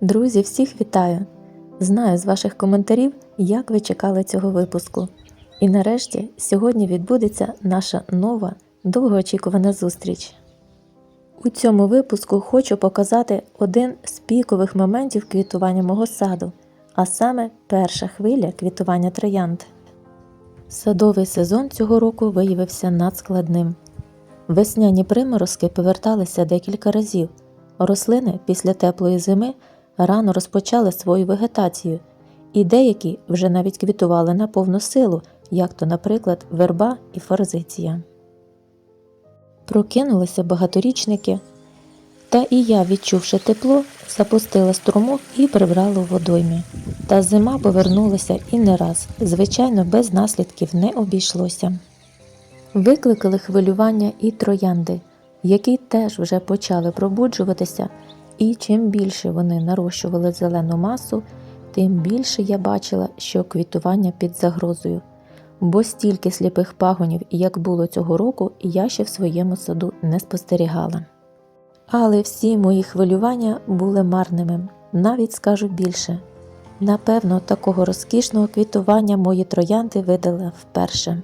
Друзі, всіх вітаю! Знаю з ваших коментарів, як ви чекали цього випуску. І нарешті сьогодні відбудеться наша нова довгоочікувана зустріч. У цьому випуску хочу показати один з пікових моментів квітування мого саду, а саме перша хвиля квітування троянд. Садовий сезон цього року виявився надскладним. Весняні приморозки поверталися декілька разів. Рослини після теплої зими рано розпочали свою вегетацію, і деякі вже навіть квітували на повну силу, як то, наприклад, верба і форзиція. Прокинулися багаторічники, та і я, відчувши тепло, запустила струмок і прибрала у водоймі. Та зима повернулася і не раз, звичайно, без наслідків не обійшлося. Викликали хвилювання і троянди, які теж вже почали пробуджуватися, і чим більше вони нарощували зелену масу, тим більше я бачила, що квітування під загрозою. Бо стільки сліпих пагонів, як було цього року, я ще в своєму саду не спостерігала. Але всі мої хвилювання були марними, навіть скажу більше. Напевно, такого розкішного квітування мої троянди видали вперше.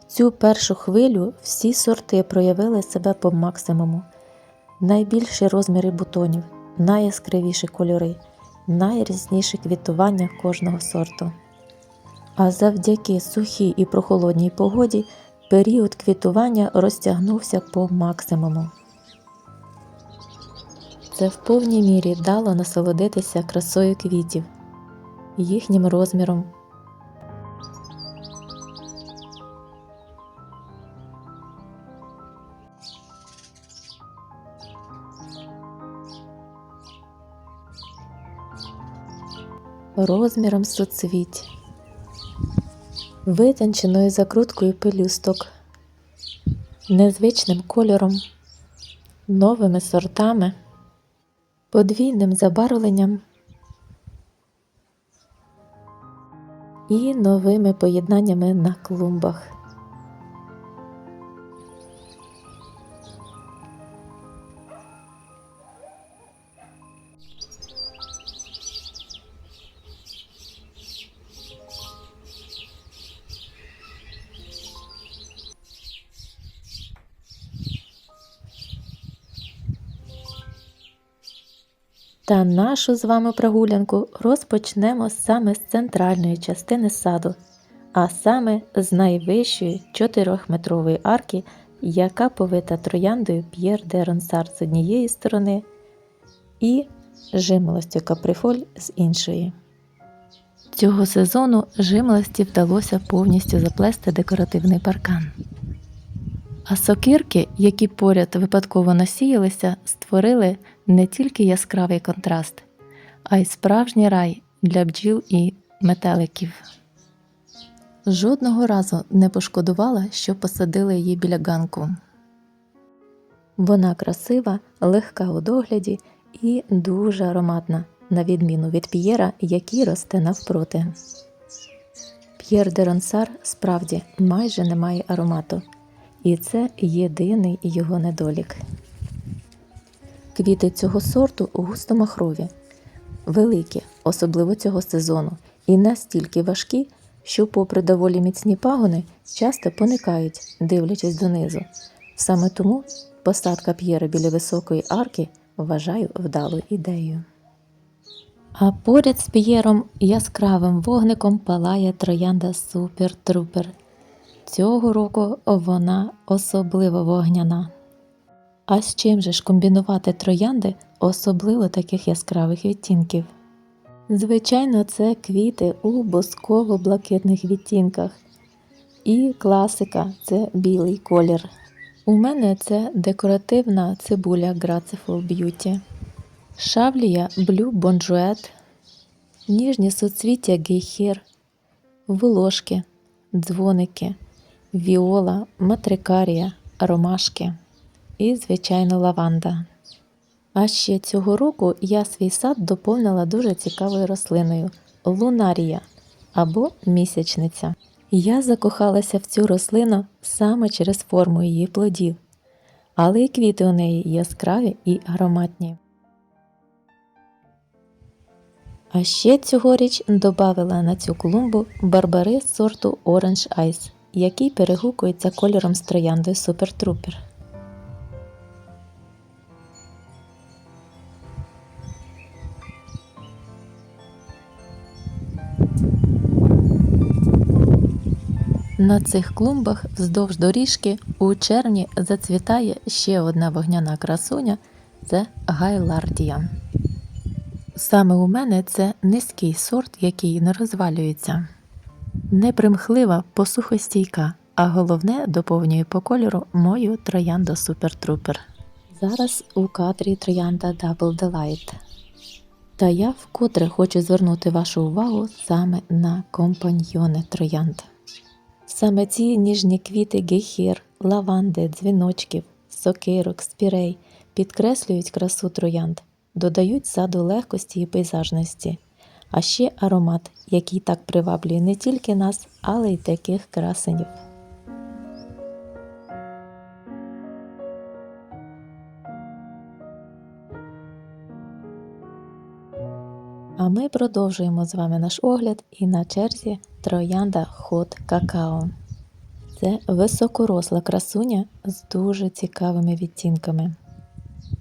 В цю першу хвилю всі сорти проявили себе по максимуму. Найбільші розміри бутонів, найяскравіші кольори, найрізніші квітування кожного сорту. А завдяки сухій і прохолодній погоді період квітування розтягнувся по максимуму. Це в повній мірі дало насолодитися красою квітів, їхнім розміром, розміром соцвіть, витонченою закруткою пелюсток, незвичним кольором, новими сортами, подвійним забарвленням і новими поєднаннями на клумбах. Та нашу з вами прогулянку розпочнемо саме з центральної частини саду, а саме з найвищої 4-метрової арки, яка повита трояндою П'єр де Ронсар з однієї сторони і жимолостю каприфоль з іншої. Цього сезону жимолості вдалося повністю заплести декоративний паркан. А сокирки, які поряд випадково насіялися, створили не тільки яскравий контраст, а й справжній рай для бджіл і метеликів. Жодного разу не пошкодувала, що посадили її біля ганку. Вона красива, легка у догляді і дуже ароматна, на відміну від п'єра, який росте навпроти. П'єр де Ронсар справді майже не має аромату, і це єдиний його недолік. Квіти цього сорту густомахрові, великі, особливо цього сезону, і настільки важкі, що, попри доволі міцні пагони, часто поникають, дивлячись донизу. Саме тому посадка п'єра біля високої арки вважаю вдалою ідеєю. А поряд з п'єром яскравим вогником палає троянда Супер Трупер. Цього року вона особливо вогняна. А з чим же ж комбінувати троянди, особливо таких яскравих відтінків? Звичайно, це квіти у босково-блакитних відтінках. І класика це білий колір. У мене це декоративна цибуля Graceful Beauty, шавлія Blue Bonjour, ніжні суцвіття гейхер, волошки, дзвоники, віола, матрикарія, ромашки і, звичайно, лаванда. А ще цього року я свій сад доповнила дуже цікавою рослиною лунарія або місячниця. Я закохалася в цю рослину саме через форму її плодів, але й квіти у неї яскраві і ароматні. А ще цьогоріч додавила на цю клумбу барбарис сорту Orange Ice, який перегукується кольором з троянди Super На цих клумбах вздовж доріжки у червні зацвітає ще одна вогняна красуня це гайлардія. Саме у мене це низький сорт, який не розвалюється. Непримхлива, посухостійка, а головне доповнює по кольору мою троянду Super Trooper. Зараз у кадрі троянда Double Delight. Та я вкотре хочу звернути вашу увагу саме на компаньйони троянд. Саме ці ніжні квіти гейхір, лаванди, дзвіночків, сокирок, спірей підкреслюють красу троянд, додають саду легкості і пейзажності, а ще аромат, який так приваблює не тільки нас, але й таких красенів. А ми продовжуємо з вами наш огляд і на черзі троянда Hot Какао. Це високоросла красуня з дуже цікавими відтінками.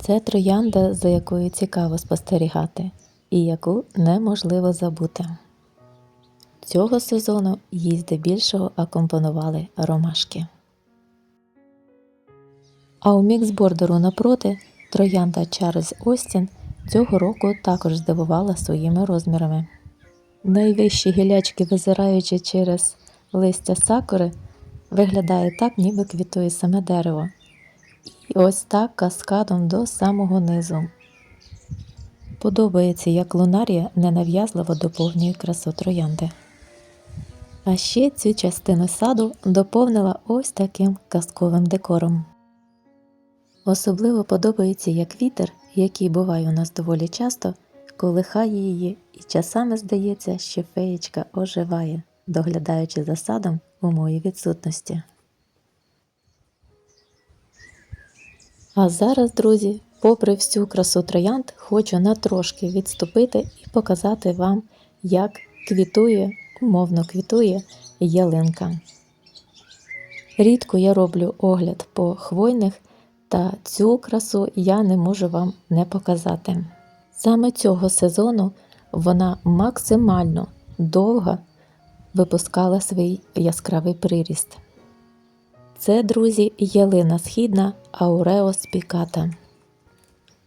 Це троянда, за якою цікаво спостерігати, і яку неможливо забути. Цього сезону їй здебільшого акомпонували ромашки. А у міксбордеру напроти троянда Чарльз Остін цього року також здивувала своїми розмірами. Найвищі гілячки, визираючи через листя сакури, виглядає так, ніби квітує саме дерево. І ось так каскадом до самого низу. Подобається, як лунарія ненав'язливо доповнює красу троянди. А ще цю частину саду доповнила ось таким казковим декором. Особливо подобається як вітер, який буває у нас доволі часто, колихає її, і часами здається, що феєчка оживає, доглядаючи за садом у моїй відсутності. А зараз, друзі, попри всю красу троянд, хочу на трошки відступити і показати вам, як квітує, умовно квітує ялинка. Рідко я роблю огляд по хвойних, та цю красу я не можу вам не показати. Саме цього сезону вона максимально довго випускала свій яскравий приріст. Це, друзі, ялина східна Ауреос піката.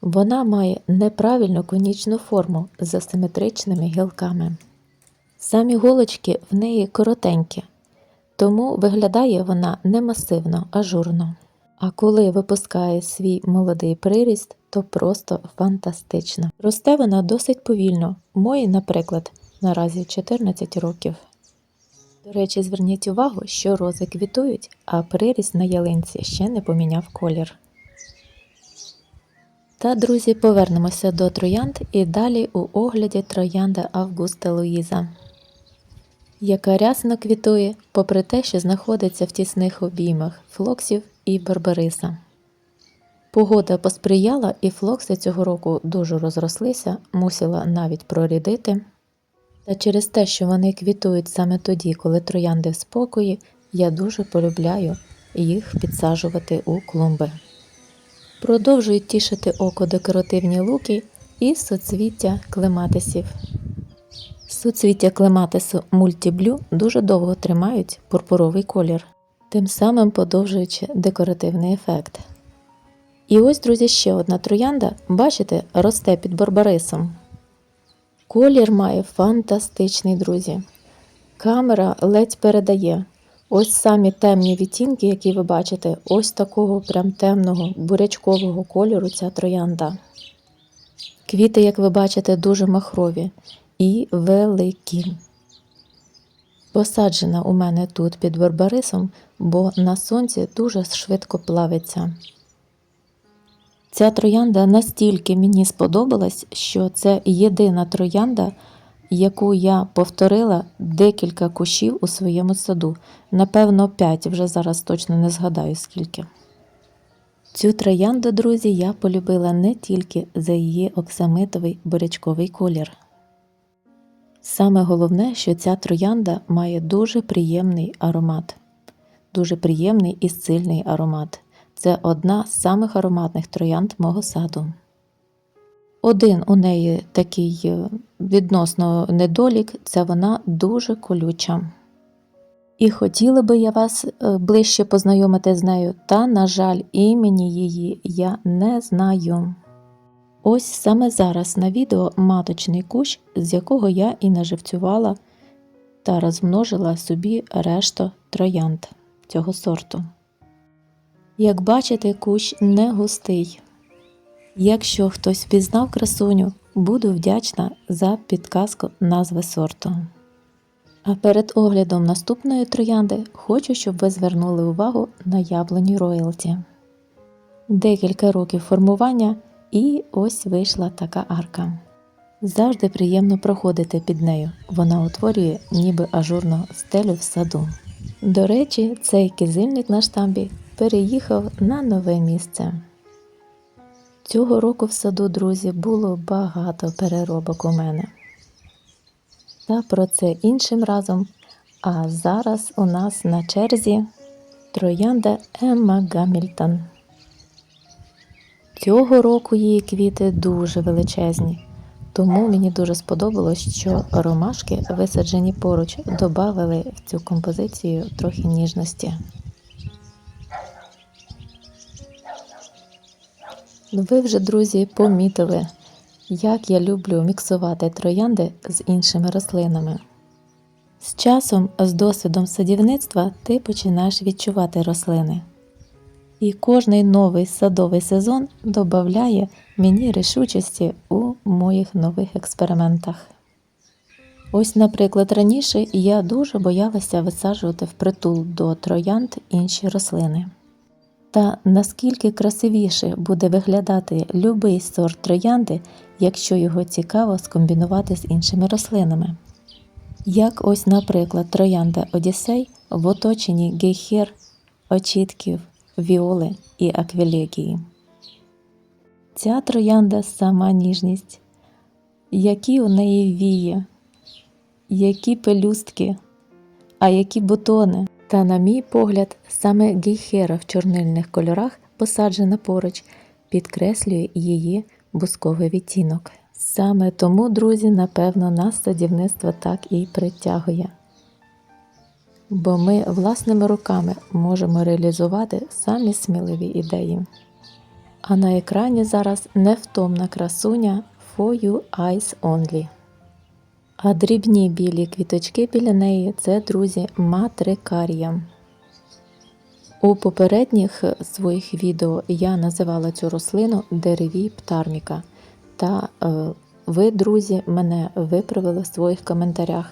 Вона має неправильну конічну форму з асиметричними гілками. Самі голочки в неї коротенькі, тому виглядає вона не масивно, ажурно. А коли випускає свій молодий приріст, то просто фантастично. Росте вона досить повільно. Мої, наприклад, наразі 14 років. До речі, зверніть увагу, що рози квітують, а приріст на ялинці ще не поміняв колір. Та, друзі, повернемося до троянд і далі у огляді троянда Августа Луїза, яка рясно квітує, попри те, що знаходиться в тісних обіймах флоксів і барбариса. Погода посприяла, і флокси цього року дуже розрослися, мусила навіть прорідити. Та через те, що вони квітують саме тоді, коли троянди в спокої, я дуже полюбляю їх підсаджувати у клумби. Продовжують тішити око декоративні луки і соцвіття клематисів. Суцвіття клематису мультіблю дуже довго тримають пурпуровий колір, тим самим подовжуючи декоративний ефект. І ось, друзі, ще одна троянда, бачите, росте під барбарисом. Колір має фантастичний, друзі. Камера ледь передає. Ось самі темні відтінки, які ви бачите, ось такого прям темного бурячкового кольору ця троянда. Квіти, як ви бачите, дуже махрові і великі. Посаджена у мене тут під барбарисом, бо на сонці дуже швидко плавиться. Ця троянда настільки мені сподобалась, що це єдина троянда, яку я повторила декілька кущів у своєму саду. Напевно, 5, вже зараз точно не згадаю скільки. Цю троянду, друзі, я полюбила не тільки за її оксамитовий бурячковий колір. Саме головне, що ця троянда має дуже приємний аромат. Дуже приємний і сильний аромат. Це одна з самих ароматних троянд мого саду. Один у неї такий е, відносно недолік це вона дуже колюча. І хотіла би я вас е, ближче познайомити з нею, та, на жаль, імені її я не знаю. Ось саме зараз на відео маточний кущ, з якого я і наживцювала та розмножила собі решту троянд цього сорту. Як бачите, кущ не густий. Якщо хтось впізнав красуню, буду вдячна за підказку назви сорту. А перед оглядом наступної троянди хочу, щоб ви звернули увагу на яблуню роялті. Декілька років формування, і ось вийшла така арка. Завжди приємно проходити під нею. Вона утворює ніби ажурну стелю в саду. До речі, цей кизильник на штамбі переїхав на нове місце. Цього року в саду, друзі, було багато переробок у мене. Та про це іншим разом. А зараз у нас на черзі троянда Емма Гамільтон. Цього року її квіти дуже величезні, тому мені дуже сподобалось, що ромашки, висаджені поруч, додали в цю композицію трохи ніжності. Ви вже, друзі, помітили, як я люблю міксувати троянди з іншими рослинами. З часом, з досвідом садівництва, ти починаєш відчувати рослини. І кожний новий садовий сезон додає мені рішучості у моїх нових експериментах. Ось, наприклад, раніше я дуже боялася висаджувати впритул до троянд інші рослини. Та наскільки красивіше буде виглядати любий сорт троянди, якщо його цікаво скомбінувати з іншими рослинами. Як ось, наприклад, троянда Одіссей в оточенні гейхер, очітків, віоли і аквілегії. Ця троянда сама ніжність, які у неї вії, які пелюстки, а які бутони. Та, на мій погляд, саме гейхера в чорнильних кольорах, посаджена поруч, підкреслює її бусковий відтінок. Саме тому, друзі, напевно, нас садівництво так і притягує. Бо ми власними руками можемо реалізувати самі сміливі ідеї. А на екрані зараз невтомна красуня For You Eyes Only. А дрібні білі квіточки біля неї це, друзі, матрикарія. У попередніх своїх відео я називала цю рослину деревій птарміка. Та е, ви, друзі, мене виправили в своїх коментарях,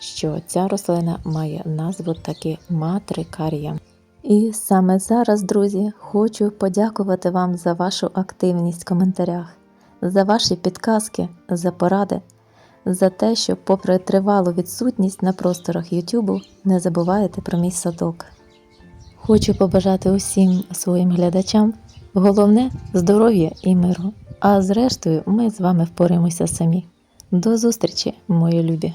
що ця рослина має назву таки матрикарія. І саме зараз, друзі, хочу подякувати вам за вашу активність в коментарях, за ваші підказки, за поради за те, що, попри тривалу відсутність на просторах Ютубу, не забуваєте про мій садок. Хочу побажати усім своїм глядачам головне здоров'я і миру. А зрештою, ми з вами впораємося самі. До зустрічі, мої любі!